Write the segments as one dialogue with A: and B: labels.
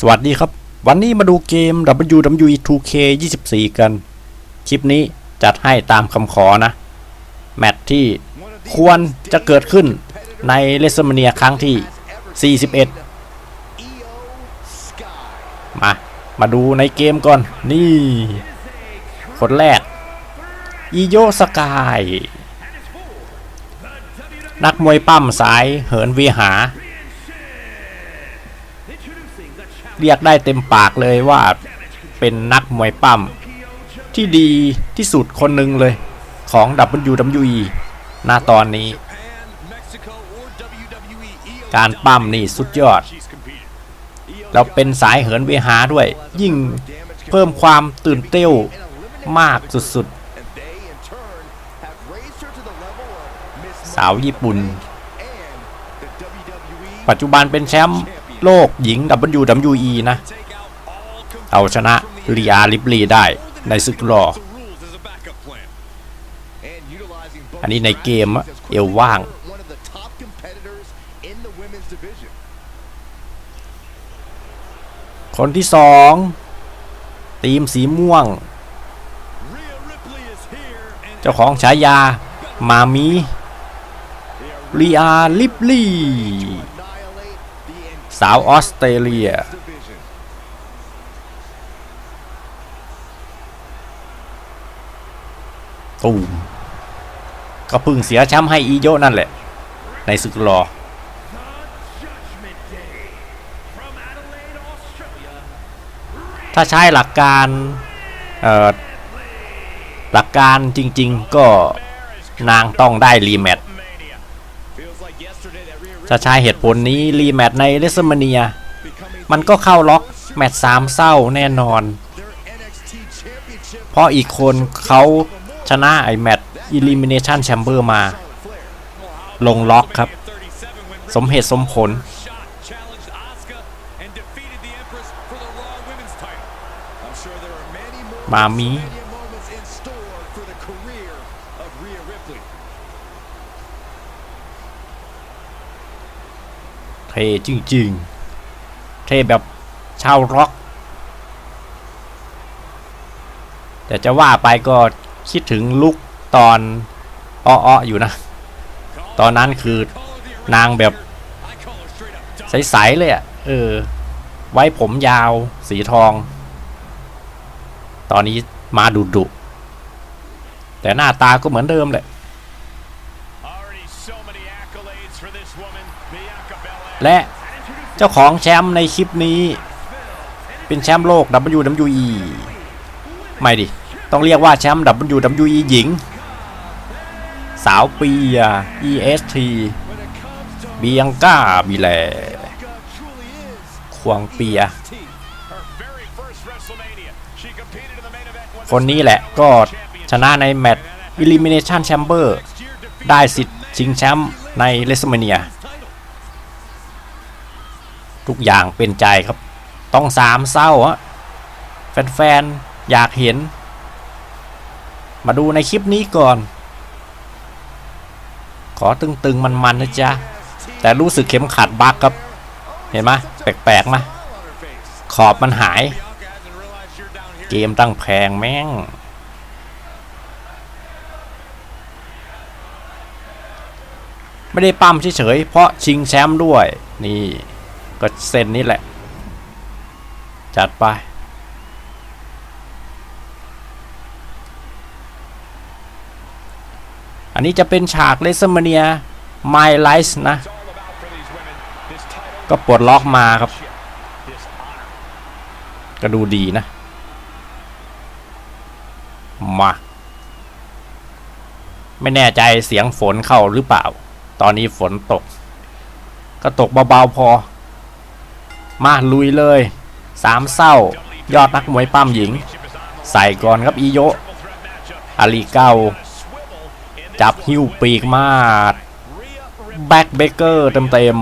A: สวัสดีครับ วันนี้มาดูเกม WWE 2K 24 กัน คลิปนี้จัดให้ตามคำขอนะ แมตช์ที่ควรจะเกิดขึ้นในเลสเมเนียครั้งที่ 41 มา มาดูในเกมก่อน นี่ คนแรก อีโยสกาย นักมวยปั้มสายเหินวีหา เรียกได้เต็มปากเลยว่าเป็นนักมวยปั้มที่ดีที่สุดคนหนึ่งเลยของ WWE ณตอนนี้ การปั้มนี่สุดยอดแล้วเป็นสายเหินเวหาด้วย ยิ่งเพิ่มความตื่นเต้วมากสุดๆ สาวญี่ปุ่น ปัจจุบันเป็นแชมป์ โลกหญิง WWE นะ เอาชนะเรียลิบลีได้ในศึกรอ อันนี้ในเกมเอวว่าง คนที่สองทีมสีม่วง เจ้าของฉายา มามีเรียลิบลี สาวออสเตรเลีย ตูมก็พึ่งเสียแชมป์ให้อีโยนั่นแหละ ในศึกรอ ถ้าใช้หลักการเอ่อหลักการจริง ๆ ก็นางต้องได้รีแมตช์ ถ้าใช้เหตุผลนี้รีแมตช์ในเลสเมเนีย มันก็เข้าล็อกแมตช์สามเศร้าแน่นอน เพราะอีกคนเขาชนะไอแมตช์ Elimination Chamber มา ลงล็อกครับ สมเหตุสมผล มามี เท่จริงๆ เท่แบบชาวร็อก แต่จะว่าไปก็คิดถึงลุกตอนอ้อๆอยู่นะ ตอนนั้นคือนางแบบใสๆเลยอะ่ะ เออ ไว้ผมยาวสีทอง ตอนนี้มาดุดุแต่หน้าตาก็เหมือนเดิมแหละ และเจ้าของแชมป์ในคลิปนี้ เป็นแชมป์โลก WWE ไม่ดิ ต้องเรียกว่าแชมป์ WWE หญิง สาวปีย EST เบียงก้าบิแลควงเปีย คนนี้แหละก็ชนะในแมตช์ Elimination Chamber ได้สิทธิ์ชิงแชมป์ในเลสเมเนีย ทุกอย่างเป็นใจครับ ต้องสามเศร้าอะแฟนๆ อยากเห็น มาดูในคลิปนี้ก่อน ขอตึงๆ มันๆนะจ๊ะ แต่รู้สึกเข็มขัดบักครับ เห็นไหมแปลกๆมะขอบมันหาย เกมตั้งแพงแม่งไม่ได้ปั้มเฉยๆ เพราะชิงแชมป์ด้วย นี่ ก็เส้นนี้แหละ จัดไป อันนี้จะเป็นฉากเลสเมเนีย My Life นะ ก็ปลดล็อกมาครับ ก็ดูดีนะ มา ไม่แน่ใจเสียงฝนเข้าหรือเปล่า ตอนนี้ฝนตก ก็ตกเบาๆพอ มาลุยเลยสามเศร้ายอดนักมวยปั้มหญิง ใส่ก่อนครับอีโยอาลีเก้าจับหิ้วปีกมาดแบ็กเบเกอร์เต็ม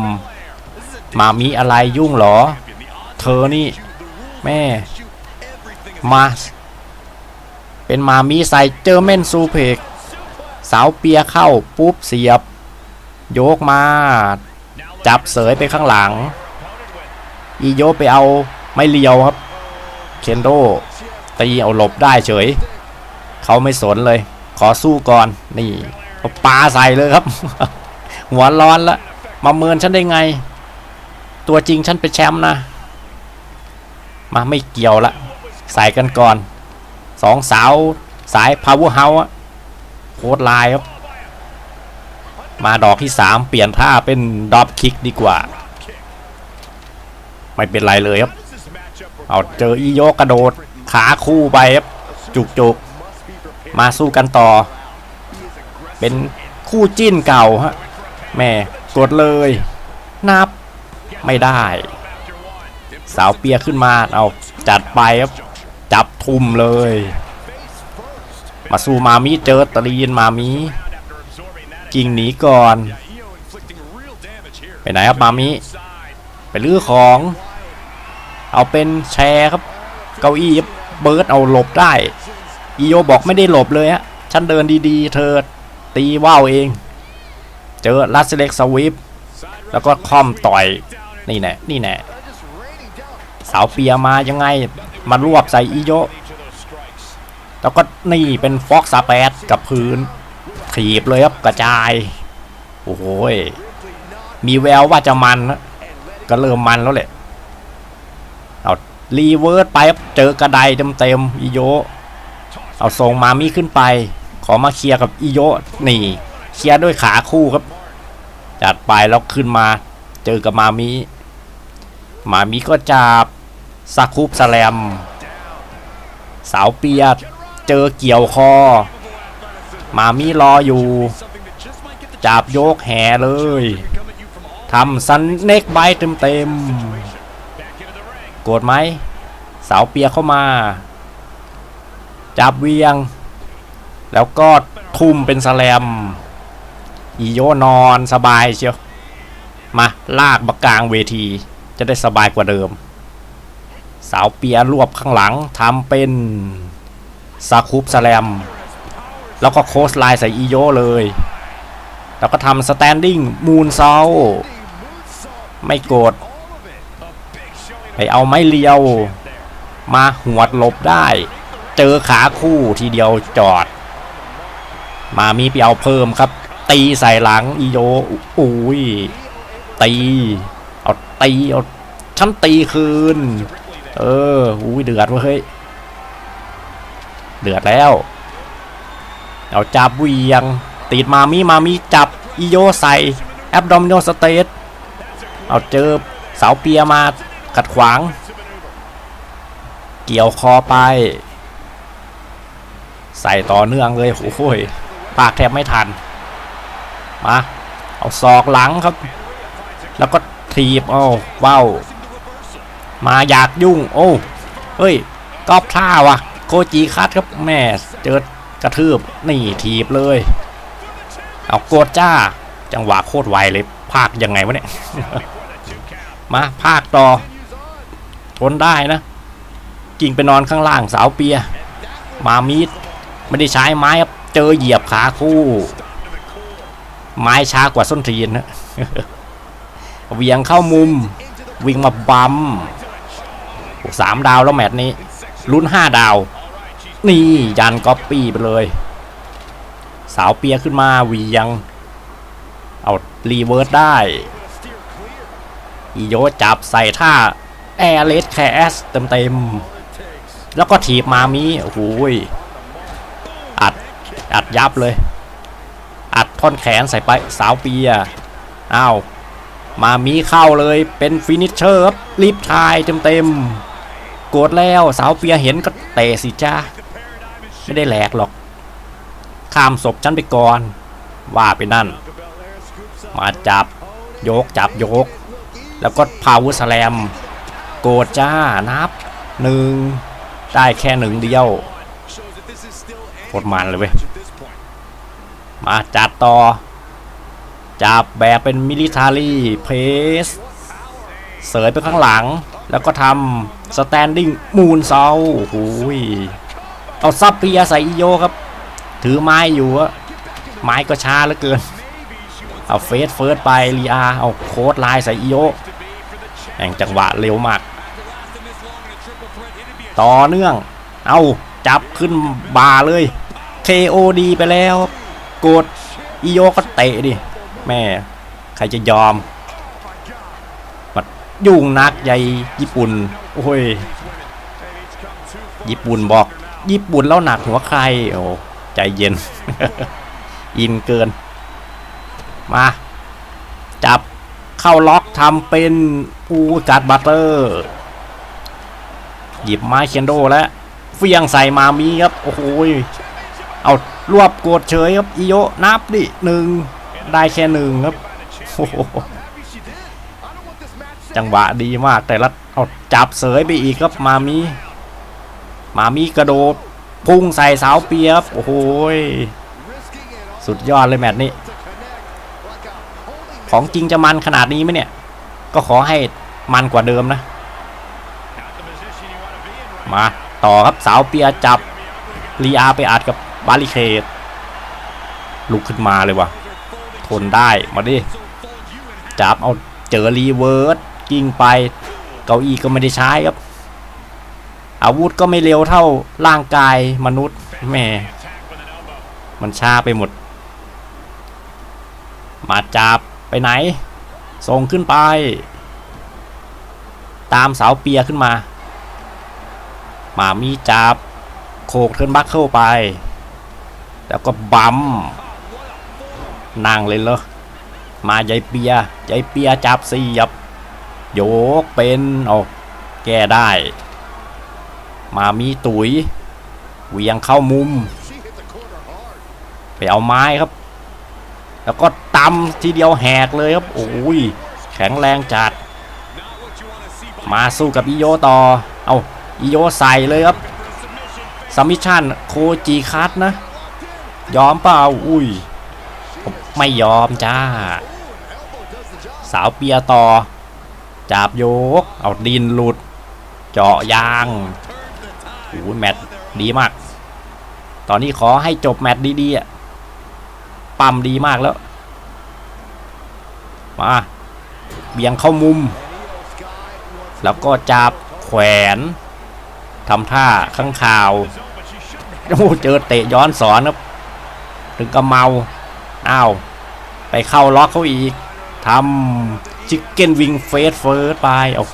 A: ๆมามีอะไรยุ่งหรอ เธอนี่แม่มาเป็นมามีใส่เจอเมนซูเพกสาวเปียเข้าปุ๊บเสียบ โยกมา จับเสยไปข้างหลัง อีโยไปเอาไม่เลียวครับเคนโดตีเอาหลบได้เฉย เขาไม่สนเลย ขอสู้ก่อนนี่เอาปาใส่เลยครับ หัวร้อนละมาเมินฉันได้ไง ตัวจริงฉันเป็นแชมป์นะ มาไม่เกี่ยวละ ใส่กันก่อนสองสาวสายพาวเวอร์เฮาส์โคตรลายครับ มาดอกที่สามเปลี่ยนท่าเป็นดรอปคิกดีกว่า ไม่เป็นไรเลยครับ เอาเจออีโยกกระโดดขาคู่ไปครับ จุกจุกมาสู้กันต่อ เป็นคู่จิ้นเก่าฮะแม่กดเลย นับไม่ได้ สาวเปียขึ้นมาเอาจัดไปครับ จับทุ่มเลย มาสู้มามิเจอตรีนมามิจริงหนีก่อน ไปไหนครับมามิไปลื้อของ เอาเป็นแชร์ครับ เก้าอี้เบิร์ดเอาหลบได้อีโยบอกไม่ได้หลบเลยฮะฉันเดินดีๆ เธอตีว่าวเอง เจอลัสเล็กสวิปแล้วก็คอมต่อย นี่แน่นี่แน่สาวเปียมายังไง มารวบใส่อีโยแล้วก็นี่เป็นฟอกซาแปดกับพื้นถีบเลยครับกระจาย โอ้โหมีแววว่าจะมันนะก็เริ่มมันแล้วแหละ รีเวิร์สไปครับเจอกระไดเต็มๆอีโยเอาส่งมามีขึ้นไป ขอมาเคลียร์กับอีโยนี่ เคลียร์ด้วยขาคู่ครับ จัดไปแล้วขึ้นมา เจอกับมามีมามีก็จับสกคูปสแลม สาวเปียดเจอเกี่ยวคอ มามีรออยู่ จับโยกแห่เลยทำซันเน็กไบเต็มเต็มๆ โกรธไหมสาวเปียเข้ามา จับเวียง แล้วก็ทุ่มเป็นสแลม อีโยนอนสบายเชียว มาลากมากลางเวทีจะได้สบายกว่าเดิม สาวเปียรวบข้างหลังทำเป็นสาคูปสแลม แล้วก็โคสไลน์ใส่อีโยเลย แล้วก็ทำสแตนดิ้งมูนเซาไม่โกรธ ไปเอาไม้เลียว มาหวดหลบได้ เจอขาคู่ทีเดียวจอด มามีไปเอาเพิ่มครับ ตีใส่หลังอีโยอุ้ยตีเอาตีเอาฉันตีคืน เอออุ้ยเดือดเว้ยเดือดแล้ว เอาจับเวียง ติดมามีมามีจับอีโยใส่แอปดอมิโนสเตทเอาเจอเสาเปียมา ขัดขวาง เกี่ยวคอไป ใส่ต่อเนื่องเลยโอ้โหยปากแทบไม่ทัน มา เอาศอกหลังครับ แล้วก็ทีบเอาว้าวมาอยากยุ่ง โอ้เฮ้ยกอบท่าวะโคจีคัดครับแม่เจอกระทืบนี่ทีบเลย เอาโกดจ้า จังหวะโคตรไวเลย ภาคยังไงวะเนี่ย มาภาคต่อ ทนได้นะกิ่งไปนอนข้างล่างสาวเปีย มามีดไม่ได้ใช้ไม้ครับเจอเหยียบขาคู่ ไม้ช้ากว่าส้นทีนนะเวียงเข้ามุม วิ่งมาบัมสามดาวแล้วแมตช์นี้ ลุ้นห้าดาว นี่ยันก๊อปปี้ไปเลย สาวเปียขึ้นมาเวียง เอารีเวิร์สได้ อีโยจับใส่ท่า แอร์เลสแคสเต็มเต็มๆแล้วก็ถีบมามีโอ้โหยอัดอัดยับเลย อัดท่อนแขนใส่ไปสาวเปียอ้าวมามีเข้าเลยเป็นฟินิชเชอร์ครับรีบทายเต็มๆกดแล้วสาวเปียเห็นก็เตะสิจ้าไม่ได้แหลกหรอก ข้ามศพฉันไปก่อน ว่าไปนั่น มาจับโยกจับโยก แล้วก็พาวเวอร์สแลม กดจ้านับหนึ่งได้แค่หนึ่งเดียวโคตรมันเลยเว้ย มาจัดต่อ จับแบบเป็นมิลิทารีเพสเสยไปข้างหลัง แล้วก็ทำสแตนดิ้งมูนเซาโอ้ยเอาซับเปียใส่อีโยครับ ถือไม้อยู่อะไม้ก็ช้าเหลือเกิน เอาเฟสเฟิร์สไปลีอาเอาโค้ดไลน์ใส่อีโยแห่งจังหวะเร็วมาก ต่อเนื่อง เอาจับขึ้นบ่าเลย KOD ไปแล้ว กดอีโยก็เตะดิ แม่ ใครจะยอมมายุ่งนักใหญ่ญี่ปุ่น โอ้ย ญี่ปุ่นบอก ญี่ปุ่นแล้วหนักหัวใคร โอ้ ใจเย็น อินเกิน มา จับเข้าล็อกทำเป็นอูกัดบัตเตอร์ หยิบไม้เคนโดแล้วเฟียงใส่มามีครับ โอ้โหยเอารวบกดเฉยครับอีโยนับดิหนึ่งได้แค่หนึ่งครับโอ้โหจังหวะดีมากแต่ละเอาจับเสยไปอีกครับมามี มามีกระโดดพุ่งใส่เสาเปียบโอ้โหยสุดยอดเลยแมตช์นี้ ของจริงจะมันขนาดนี้ไหมเนี่ย ก็ขอให้มันกว่าเดิมนะ มาต่อครับสาวเปียจับลีอาไปอัดกับบาริเคดลุกขึ้นมาเลยวะทนได้มาดิจับเอาเจอรีเวิร์สกิ้งไป เก้าอี้ก็ไม่ได้ใช้ครับ อาวุธก็ไม่เร็วเท่าร่างกายมนุษย์แม่มันช้าไปหมด มาจับไปไหน ส่งขึ้นไป ตามเสาเปียขึ้นมา มามีจับ โคกเทินบัคเข้าไป แล้วก็บัมนั่งเลยเหรอมายายเปียยายเปียจับเสียบ โยกเป็นเอาแก้ได้ มามีตุ๋ยเวียงเข้ามุม ไปเอาไม้ครับ แล้วก็ตำทีเดียวแหกเลยครับโอ้ยแข็งแรงจัด มาสู้กับอีโยต่อ เอา อีโยใส่เลยครับซัมมิชชั่นโคจีคัตนะ ยอมเปล่า อุ้ย ไม่ยอมจ้า สาวเปียต่อจับโยก เอาดินหลุด เจาะยางโอ้ยแมตดีมาก ตอนนี้ขอให้จบแมตดีๆอะปั๊มดีมากแล้ว มาเบี่ยงเข้ามุม แล้วก็จับแขวน ทำท่าข้างข่าวโอ้เจอเตะย้อนสอนครับถึงกับเมาอ้าวไปเข้าล็อกเขาอีกทำชิคเก้นวิงเฟสเฟิร์สไปเอา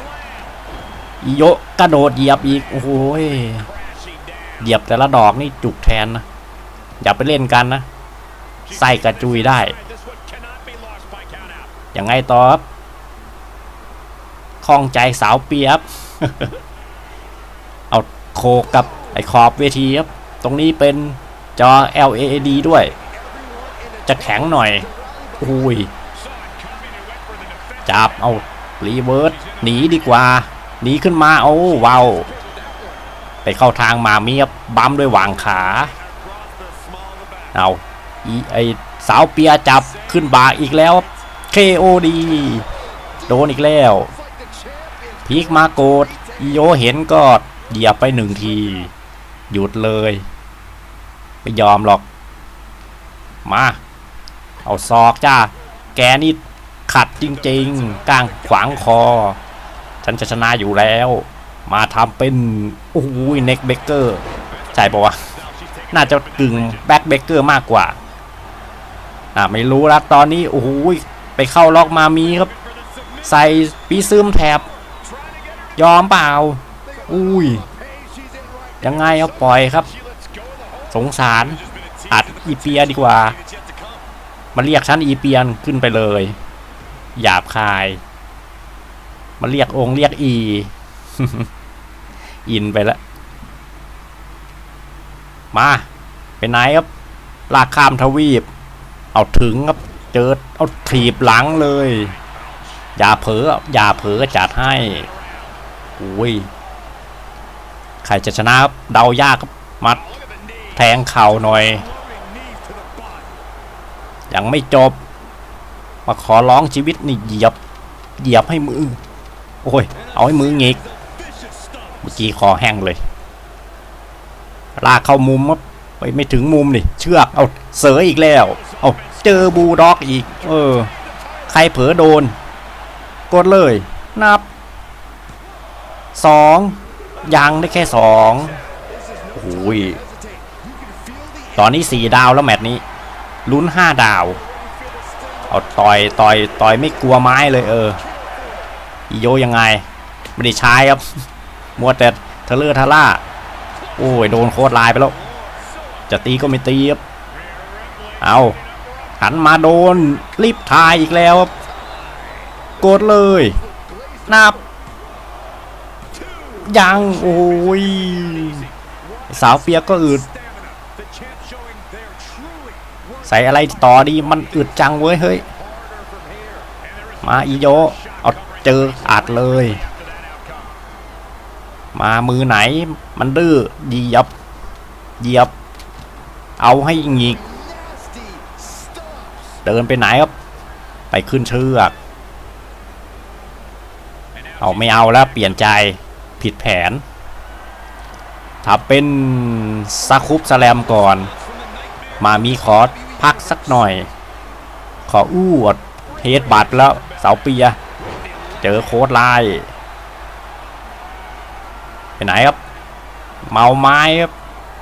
A: อีโยะกระโดดเหยียบอีก โอ้โหยเหยียบแต่ละดอกนี่จุกแทนนะ อย่าไปเล่นกันนะ ใส่กระจุยได้ ยังไงต่อครับคล่องใจสาวเปียบ โคกับไอขอบเวทีครับ ตรงนี้เป็นจอ LAD ด้วย จะแข็งหน่อยอุ้ยจับเอารีเวิร์สหนีดีกว่า หนีขึ้นมาโอ้ว้าวไปเข้าทางมามีครับบัมด้วยหวางขาเอาอีไอสาวเปียจับขึ้นบาอีกแล้ว KOD โดนอีกแล้ว พีกมาโกดอีโยเห็นก็ เหยียบไปหนึ่งที หยุดเลย ไม่ยอมหรอก มา เอาซอกจ้า แกนี่ขัดจริงๆกลางขวางคอ ฉันจะชนะอยู่แล้ว มาทำเป็นโอ้ยเน็กเบเกอร์ใช่ปะวะ น่าจะกึ่งแบ็คเบเกอร์มากกว่า อ่าไม่รู้ละตอนนี้โอ้โหไปเข้าล็อกมามีครับ ใส่ปีซึมแถบยอมเปล่า อุ้ย ยังไงเอาปล่อยครับ สงสารอัดอีเปียดีกว่า มาเรียกชั้นอีเปียนขึ้นไปเลย หยาบคาย มาเรียกองค์เรียกอี อินไปแล้วมา เป็นไหนครับ ลากข้ามทวีป เอาถึงครับ เจอเอาถีบหลังเลย อย่าเผลออย่าเผลอจัดให้อุ้ย ใครจะชนะครับเดายากครับมัดแทงเข่าหน่อย ยังไม่จบ มาขอร้องชีวิตนี่เหยียบ เหยียบให้มือ โอ้ย เอาให้มือหงิกเมื่อกี้คอแห้งเลย ลากเข้ามุมไปไม่ถึงมุมนี่เชือก เอาเสยอีกแล้ว เอาเจอบูด็อกอีก เออ ใครเผลอโดน กดเลย นับสอง ยังได้แค่สองโอ้ยตอนนี้สี่ดาวแล้วแมตช์นี้ ลุ้นห้าดาว เอาต่อยต่อยต่อยไม่กลัวไม้เลยเอออีโยยังไง ไม่ได้ใช้ครับ มัวแต่ทะเลอร์ทะล่า โอ้ย โดนโคตรลายไปแล้ว จะตีก็ไม่ตีครับ เอาหันมาโดนรีบทายอีกแล้วครับ กดเลย นับ ยังโอ้ยสาวเปียกก็อึดใส่อะไรต่อดีมันอึดจังเว้ยเฮ้ยมาอีโยเอาเจออัดเลย มามือไหนมันดื้อเหยียบเหยียบ เอาให้หงิก เดินไปไหนครับ ไปขึ้นเชือก เอาไม่เอาแล้วเปลี่ยนใจ ผิดแผนถ้าเป็นซาคุปสแลมก่อน มามีขอสพักสักหน่อย ขออู้อดเฮดบัตแล้วเสาเปีย เจอโค้ดไลน์ไปไหนครับ เมาไม้ครับ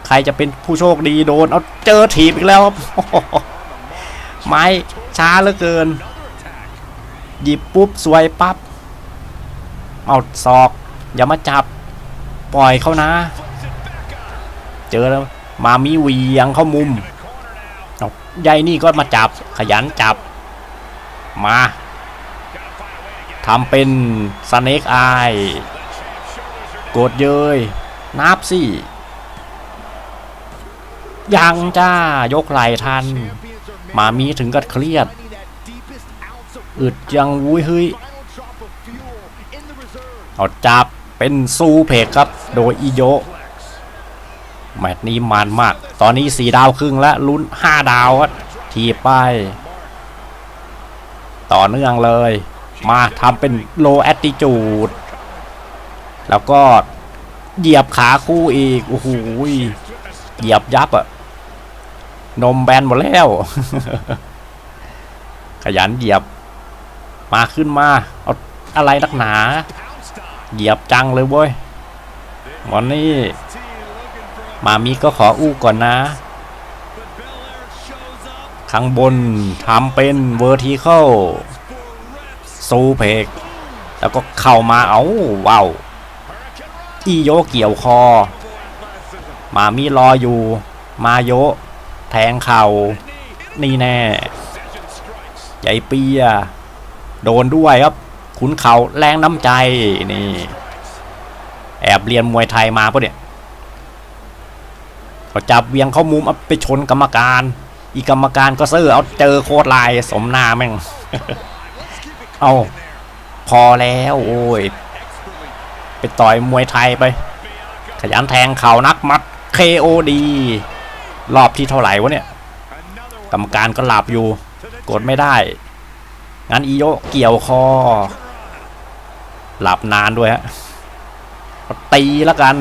A: ใครจะเป็นผู้โชคดีโดน เอาเจอถีบอีกแล้วครับ ไม้ช้าเหลือเกิน หยิบปุ๊บสวยปับ๊บ เอาศอก อย่ามาจับปล่อยเขานะ เจอแล้วมามีวียังเข้ามุมเอาใหญ่นี่ก็มาจับขยันจับมาทำเป็นสเน็กไอายกดเยยนับสิยังจ้ายกไหลทัน มามีถึงกับเครียด อึดยังวุ้ยเฮ้ยเอาจับ เป็นซูเพกครับ โดยอีโยแมตช์นี้มันมาก ตอนนี้สี่ดาวครึ่งและลุ้นห้าดาวครับทีไป ต่อเนื่องเลย มาทำเป็นโลแอตติจูด แล้วก็เหยียบขาคู่อีก โอ้โหยเหยียบยับอะนมแบนหมดแล้ว ขยันเหยียบ มาขึ้นมา เอาอะไรนักหนา เหยียบจังเลยเว้ยวันนี้มามีก็ขออู้ก่อนนะ ข้างบนทำเป็นเวอร์ทิเคิลซูเพก แล้วก็เข้ามาเอาว้าวอีโยเกี่ยวคอ มามีรออยู่ มาโย แทงเข่า นี่แน่ใหญ่เปีย โดนด้วยครับ ขุนเขาแรงน้ำใจนี่ แอบเรียนมวยไทยมาปะเนี่ยก็จับเวียงเข้ามุมเอาไปชนกรรมการ อีกกรรมการก็เสื้อเอาเจอโคตรลายสมหน้าแม่ง เอาพอแล้วโอ้ย ไปต่อยมวยไทยไป ขยันแทงเข่านักมัด KOD รอบที่เท่าไหร่วะเนี่ย กรรมการก็หลับอยู่ กดไม่ได้ งั้นอีโยเกี่ยวคอ หลับนานด้วยฮะตีแล้วกัน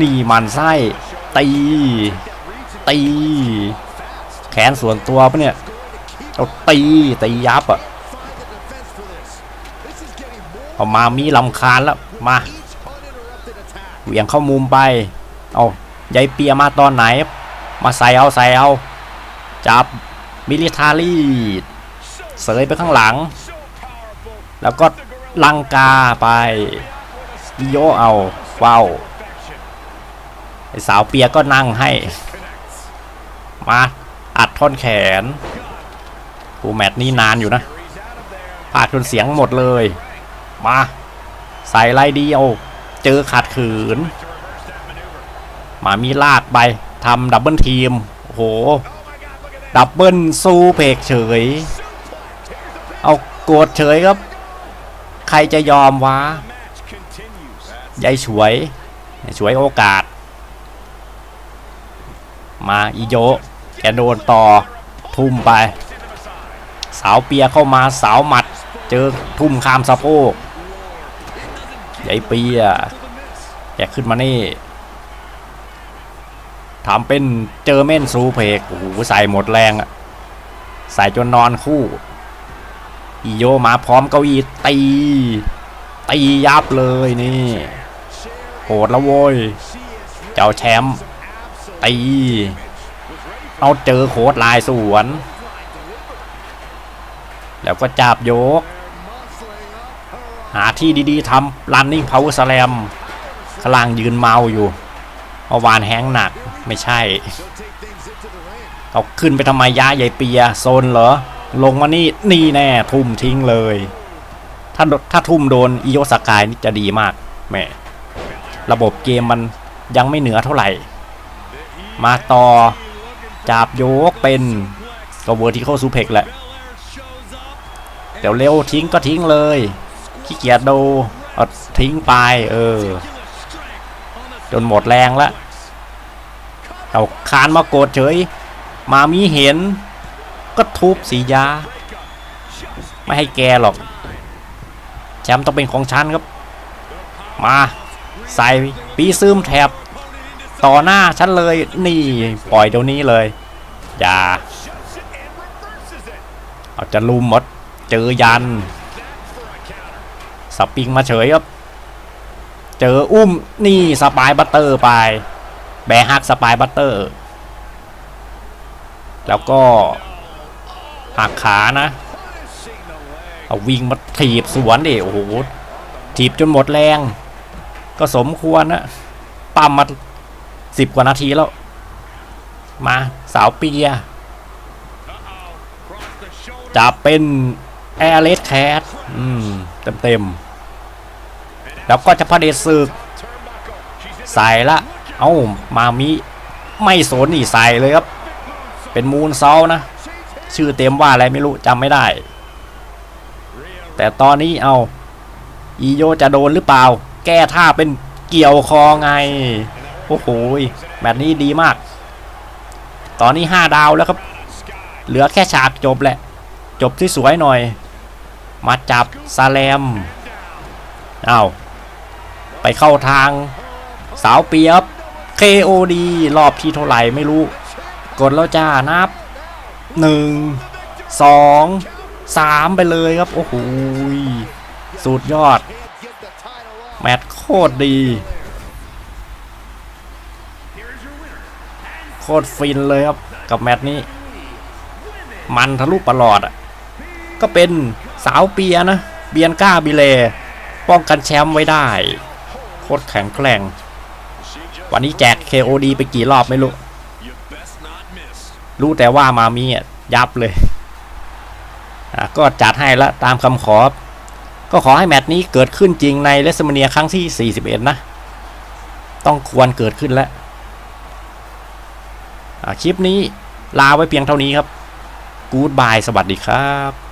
A: นี่มันไส้ตี ตี แขนส่วนตัวปะเนี่ยเอาตีตียับอะเอามามีลำคาญแล้วมาเหวี่ยงเข้ามุมไป เอายายเปียมาตอนไหน มาใส่เอาใส่เอา จับมิลิทารีเสยไปข้างหลัง แล้วก็ ลังกาไปกิโยเอาว้าวไอสาวเปียก็นั่งให้ มาอัดท่อนแขนกูแมตนี้นานอยู่นะพากจนเสียงหมดเลย มา ใส่ไรเดียว เจอขาดขืน มามีลากไปทำดับเบิลทีม โอ้โห ดับเบิลซูเพกเฉย เอาโกรธเฉยครับ ใครจะยอมวะยายฉวยฉวยโอกาส มาอีโยแกโดนต่อ ทุ่มไป สาวเปียเข้ามาสาวหมัด เจอทุ่มข้ามสะโพกยายเปียแกขึ้นมานี่ถามเป็นเจอเม่นซูเพกโอ้โหใส่หมดแรงอะใส่จนนอนคู่ อีโยมาพร้อมเก้าอี้ตีตียับเลยนี่โหดแล้วโว้ย เจ้าแชมป์ตีเอาเจอโคตรลายสวน แล้วก็จับโยก หาที่ดีๆทำ running power slam ขางลางยืนเมาอยู่เมื่อวานแห้งหนักไม่ใช่เอาขึ้นไปทำไมย้าใหญ่เปียโซนเหรอ ลงมานี่นี่แน่ทุ่มทิ้งเลย ถ้าถ้าทุ่มโดนอิโยสกายนี่จะดีมากแหม่ระบบเกมมันยังไม่เหนือเท่าไหร่ มาต่อจับโยกเป็นก็เวอร์ทิ a l ซูเพกแหละเดี๋ยวเร็วทิ้งก็ทิ้งเลยขี้เกียจดูเอาทิ้งไปเออ จนหมดแรงล้วเอาคานมากดเฉย มามีเห็น ก็ทุบสียา ไม่ให้แกหรอก แชมป์ต้องเป็นของฉันครับ มาใส่ปีซึมแถบ ต่อหน้าฉันเลยนี่ปล่อยเดี๋ยวนี้เลย อย่าเอาจะลุมหมดเจอยันสปริงมาเฉยครับ เจออุ้มนี่สปายบัตเตอร์ไป แบฮักสปายบัตเตอร์ แล้วก็ หักขานะเอาวิ่งมาถีบสวนดิโอ้โหถีบจนหมดแรง ก็สมควรนะปั๊มมาสิบกว่านาทีแล้ว มาสาวเปียจะเป็นแอร์เลสแคทเต็มเต็มๆแล้วก็จะพระเดชศึกใส่ละ เอ้า มามิ ไม่สนนี่ใส่เลยครับ เป็นมูนเซานะ ชื่อเต็มว่าอะไรไม่รู้จำไม่ได้ แต่ตอนนี้เอาอีโยจะโดนหรือเปล่า แก้ท่าเป็นเกี่ยวคอไง โอ้โหแมตชนี้ดีมาก ตอนนี้ห้าดาวแล้วครับ เหลือแค่ฉากจบแหละ จบที่สวยหน่อย มาจับซาแลมเอาไปเข้าทางสาวเปียบ KOD รอบที่เท่าไหร่ไม่รู้ กดแล้วจ้านับ หนึ่งสองสามไปเลยครับ โอ้โหสุดยอด แมตช์โคตรดี โคตรฟินเลยครับ กับแมตช์นี้ มันทะลุประหลอดอะ ก็เป็นสาวเปียนะ เบียนก้าบิเล ป้องกันแชมป์ไว้ได้ โคตรแข็งแกร่ง วันนี้แจก KOD ไปกี่รอบไม่รู้ รู้แต่ว่ามามีอะยับเลยอะก็จัดให้ละตามคำขอ ก็ขอให้แมตช์นี้เกิดขึ้นจริงในเลสเมเนียครั้งที่ 41 นะ ต้องควรเกิดขึ้นแล้วอะคลิปนี้ลาไว้เพียงเท่านี้ครับ กู๊ดบาย สวัสดีครับ